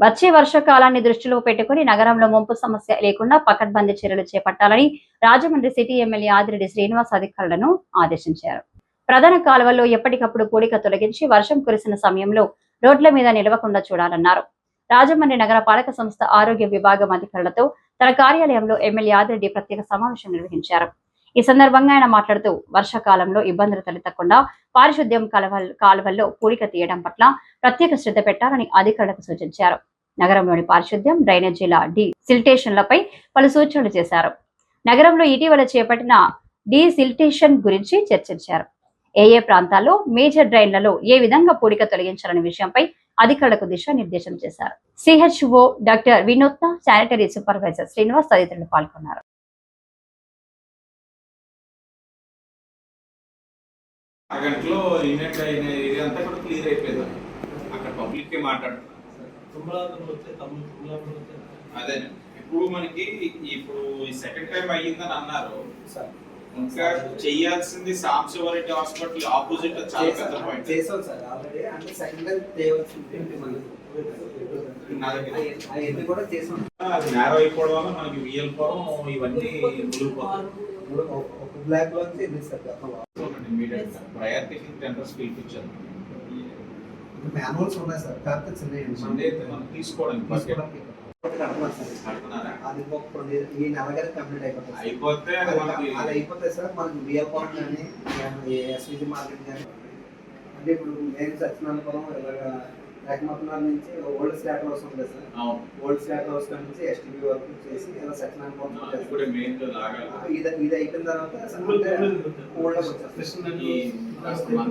వచ్చే వర్షకాలాన్ని దృష్టిలో పెట్టుకుని నగరంలో ముంపు సమస్య లేకుండా పకడ్బందీ చర్యలు చేపట్టాలని రాజమండ్రి సిటీ ఎమ్మెల్యే ఆదిరెడ్డి శ్రీనివాస్ అధికారులను ఆదేశించారు. ప్రధాన కాలువల్లో ఎప్పటికప్పుడు పూడిక తొలగించి వర్షం కురిసిన సమయంలో రోడ్ల మీద నిలవకుండా చూడాలన్నారు. రాజమండ్రి నగర పాలక సంస్థ ఆరోగ్య విభాగం అధికారులతో తన కార్యాలయంలో ఎమ్మెల్యే ఆదిరెడ్డి ప్రత్యేక సమావేశం నిర్వహించారు. ఈ సందర్భంగా ఆయన మాట్లాడుతూ వర్షాకాలంలో ఇబ్బందులు తలెత్తకుండా పారిశుద్ధ్యం కాలువ కాలువల్లో పూడిక తీయడం పట్ల ప్రత్యేక శ్రద్ధ పెట్టాలని అధికారులకు సూచించారు. నగరంలోని పారిశుద్ధ్యం డ్రైనేజీల డి సిల్టేషన్లపై పలు సూచనలు చేశారు. నగరంలో ఇటీవల చేపట్టిన డి సిల్టేషన్ గురించి చర్చించారు. ఏ ఏ ప్రాంతాల్లో మేజర్ డ్రైన్లలో ఏ విధంగా పూడిక తొలగించాలనే విషయంపై అధికారులకు దిశానిర్దేశం చేశారు. CHO doctor Vinutna sanitary supervisor Srinivas తదితరులు పాల్గొన్నారు. ఆ గంటలో అయిన ఏరియా అంతా కూడా క్లియర్ అయిపోయింది. అక్కడ పబ్లిక్ మాట్లాడుతున్నారు. అదే. ఇప్పుడు మనకి ఇప్పుడు ఈ సెకండ్ టైం అయ్యిందని అన్నారు. సార్. ఇంకా చెయ్యాల్సింది సాంబశివరెడ్డి హాస్పిటల్ ఆపోజిట్ చాలా పెద్ద పాయింట్ చేసాం సార్. ఆల్రెడీ అంటే సెకండ్ టైం చేయవలసింది నేరో అయిపోవడం వల్ల మనకి విఎల్ పురం ఇవన్నీ బ్లాక్లో ప్రయారిటీకి టెండర్స్ పిలిపించాను మాన్యువల్స్ ఉన్నాయి సార్ కాకపోతే చిన్న అయితే మనం తీసుకోవడానికి అది ఒక ఈ నెలగానే కంప్లీట్ అయిపోతుంది. అయిపోతే అది అయిపోతే సార్ మనకి బిఎల్ పాయింట్ కానీ ఎస్విజి మార్కెట్ కానీ అంటే ఇప్పుడు మెయిన్ సత్యనారాయణపురం ఇలాగా రేఖమతున్నారు నుంచి ఓల్డ్ స్లాట్ హౌస్ ఉంది సార్ అవును ఓల్డ్ స్లాట్ హౌస్ నుంచి ఎస్టీబీ వరకు చేసి ఇలా సత్యనారాయణపురం అది చేస్తాం. కూడా మెయిన్ లాగాలి ఇది ఇది అయిపోయిన తర్వాత ఊళ్ళోకి వచ్చారు. వచ్చేస్తాం